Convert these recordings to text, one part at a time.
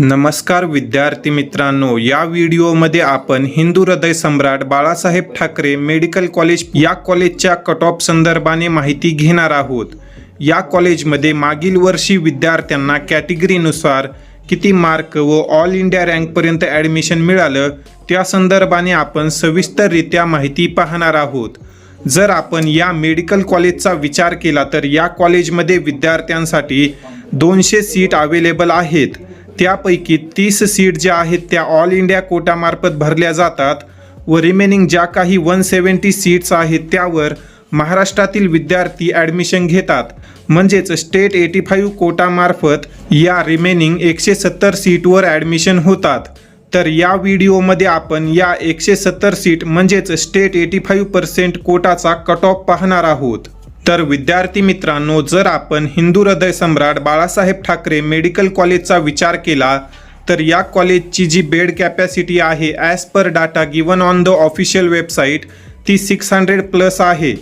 नमस्कार विद्यार्थी मित्रांनो या व्हिडिओमध्ये आपण हिंदू हृदय सम्राट बाळासाहेब ठाकरे मेडिकल कॉलेज या कॉलेजच्या कट ऑफ संदर्भाने माहिती घेणार आहोत. या कॉलेजमध्ये मागील वर्षी विद्यार्थ्यांना कॅटेगरीनुसार किती मार्क व ऑल इंडिया रँकपर्यंत ॲडमिशन मिळालं त्या संदर्भाने आपण सविस्तररित्या माहिती पाहणार आहोत. जर आपण या मेडिकल कॉलेजचा विचार केला तर या कॉलेजमध्ये विद्यार्थ्यांसाठी दोनशे सीट अवेलेबल आहेत. त्यापैकी तीस सीट ज्या आहेत त्या ऑल इंडिया कोटामार्फत भरल्या जातात व रिमेनिंग ज्या काही वन सेवन्टी सीट्स आहेत त्यावर महाराष्ट्रातील विद्यार्थी ॲडमिशन घेतात. म्हणजेच स्टेट एटी फाईव्ह कोटामार्फत या रिमेनिंग एकशे सत्तर सीटवर ॲडमिशन होतात. तर या व्हिडिओमध्ये आपण या एकशे सत्तर सीट म्हणजेच स्टेट एटी फाईव्ह पर्सेंट कोटाचा कट ऑफ पाहणार आहोत. तर विद्यार्थी मित्रांनो जर आपण हिंदू हृदय सम्राट बाळासाहेब ठाकरे मेडिकल कॉलेजचा विचार केला तर या कॉलेजची जी बेड कॅपॅसिटी आहे as per data given on the official website ती सिक्स हंड्रेड प्लस आहे.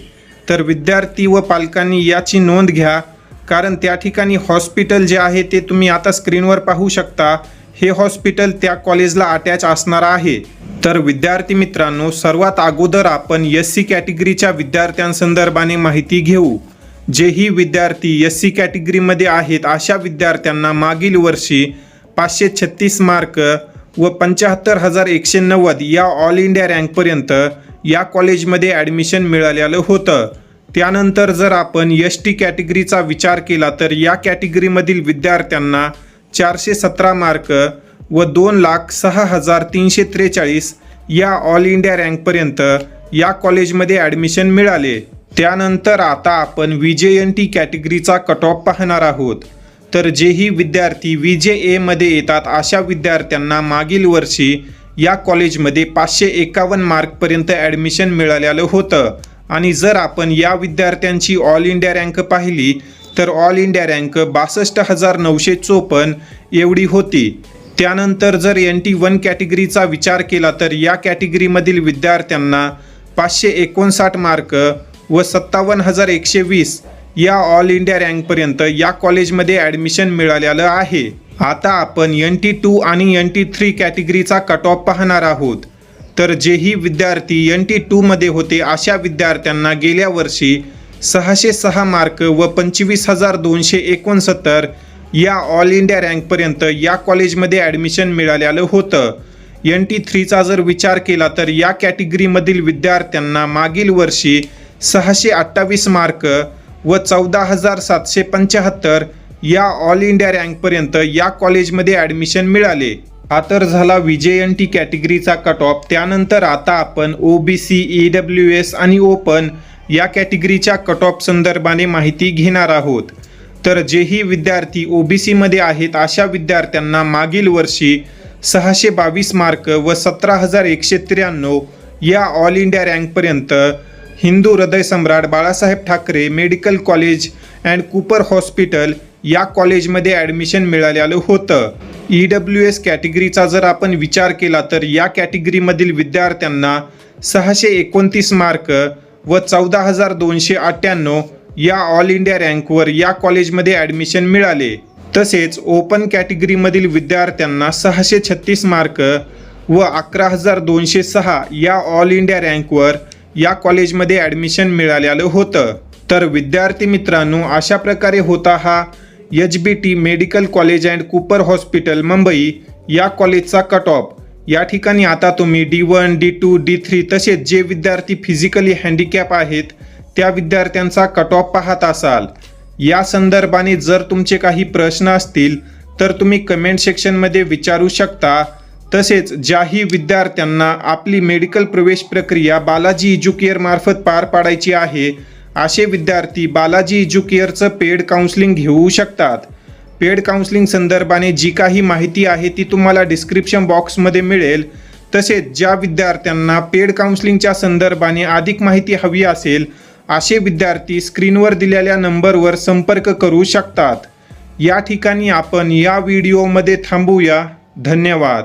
तर विद्यार्थी व पालकांनी याची नोंद घ्या कारण त्या ठिकाणी हॉस्पिटल जे आहे ते तुम्ही आता स्क्रीनवर पाहू शकता. हे हॉस्पिटल त्या कॉलेजला अटॅच असणार आहे. तर विद्यार्थी मित्रांनो सर्वात अगोदर आपण एस सी कॅटेगरीच्या विद्यार्थ्यांसंदर्भाने माहिती घेऊ. जेही विद्यार्थी एस सी कॅटेगरीमध्ये आहेत अशा विद्यार्थ्यांना मागील वर्षी पाचशे छत्तीस मार्क व पंच्याहत्तर हजार एकशे नव्वद या ऑल इंडिया रँकपर्यंत या कॉलेजमध्ये ॲडमिशन मिळालेलं होतं. त्यानंतर जर आपण एस टी कॅटेगरीचा विचार केला तर या कॅटेगरीमधील विद्यार्थ्यांना चारशे सतरा मार्क व दोन लाख सहा हजार तीनशे त्रेचाळीस या ऑल इंडिया रँकपर्यंत या कॉलेजमध्ये ॲडमिशन मिळाले. त्यानंतर आता आपण व्ही जे एन टी कॅटेगरीचा कट ऑफ पाहणार आहोत. तर जेही विद्यार्थी व्ही जे एमध्ये येतात अशा विद्यार्थ्यांना मागील वर्षी या कॉलेजमध्ये पाचशे एकावन्न मार्कपर्यंत ॲडमिशन मिळालेलं होतं. आणि जर आपण या विद्यार्थ्यांची ऑल इंडिया रँक पाहिली तर ऑल इंडिया रँक बासष्ट हजार नऊशे चोपन्न एवढी होती. त्यानंतर जर एन टी वन कॅटेगरीचा विचार केला तर या कॅटेगरीमधील विद्यार्थ्यांना पाचशे एकोणसाठ मार्क व सत्तावन्न हजार एकशे वीस या ऑल इंडिया रँकपर्यंत या कॉलेजमध्ये ॲडमिशन मिळालेलं आहे. आता आपण एन टी टू आणि एन टी थ्री कॅटेगरीचा कट ऑफ पाहणार आहोत. तर जेही विद्यार्थी एन टी टूमध्ये होते अशा विद्यार्थ्यांना गेल्या वर्षी सहाशे सहा मार्क व पंचवीस हजार दोनशे एकोणसत्तर या ऑल इंडिया रँकपर्यंत या कॉलेजमध्ये ॲडमिशन मिळालेलं होतं. एन टी थ्रीचा जर विचार केला तर या कॅटेगरीमधील विद्यार्थ्यांना मागील वर्षी सहाशे अठ्ठावीस मार्क व चौदा हजार सातशे पंच्याहत्तर या ऑल इंडिया रँकपर्यंत या कॉलेजमध्ये ॲडमिशन मिळाले. हा तर झाला विजय एन टी कॅटेगरीचा कट ऑफ. त्यानंतर आता आपण O B C E W S आणि ओपन या कॅटेगरीच्या कट ऑफ संदर्भाने माहिती घेणार आहोत. तर जेही विद्यार्थी ओ बी सीमध्ये आहेत अशा विद्यार्थ्यांना मागील वर्षी सहाशे बावीस मार्क व सतरा हजार एकशे त्र्याण्णव या all India रँकपर्यंत Hindu Hriday Samrat Balasaheb Thackeray medical college and Cooper hospital या कॉलेजमध्ये ॲडमिशन मिळालेलं होतं. ई डब्ल्यू एस कॅटेगरीचा जर आपण विचार केला तर या कॅटेगरीमधील विद्यार्थ्यांना सहाशे एकोणतीस मार्क व चौदा हजार दोनशे अठ्ठ्याण्णव या ऑल इंडिया रँकवर या कॉलेजमध्ये ॲडमिशन मिळाले. तसेच ओपन कॅटेगरीमधील विद्यार्थ्यांना सहाशे छत्तीस मार्क व अकरा हजार दोनशे सहा या ऑल इंडिया रँकवर या कॉलेजमध्ये ॲडमिशन मिळालेलं होतं. तर विद्यार्थी मित्रांनो अशा प्रकारे होता हा H B T medical college and Cooper hospital Mumbai या कॉलेजचा कट ऑफ. या ठिकाणी आता तुम्ही D one D two D three तसेच जे विद्यार्थी फिजिकली हँडिकॅप आहेत त्या विद्यार्थ्यांचा कट ऑफ पाहत असाल. या संदर्भाने जर तुमचे काही प्रश्न असतील तर तुम्ही कमेंट सेक्शनमध्ये विचारू शकता. तसेच ज्याही विद्यार्थ्यांना आपली मेडिकल प्रवेश प्रक्रिया बालाजी इज्युकेअर मार्फत पार पाडायची आहे असे विद्यार्थी बालाजी इज्युकेअरचं पेड काउन्सिलिंग घेऊ शकतात. पेड काउन्सिलिंग संदर्भाने जी काही माहिती आहे ती तुम्हाला डिस्क्रिप्शन बॉक्समध्ये मिळेल. तसेच ज्या विद्यार्थ्यांना पेड काउन्सिलिंगच्या संदर्भाने अधिक माहिती हवी असेल असे विद्यार्थी स्क्रीनवर दिलेल्या नंबरवर संपर्क करू शकतात. या ठिकाणी आपण या व्हिडिओमध्ये थांबूया. धन्यवाद.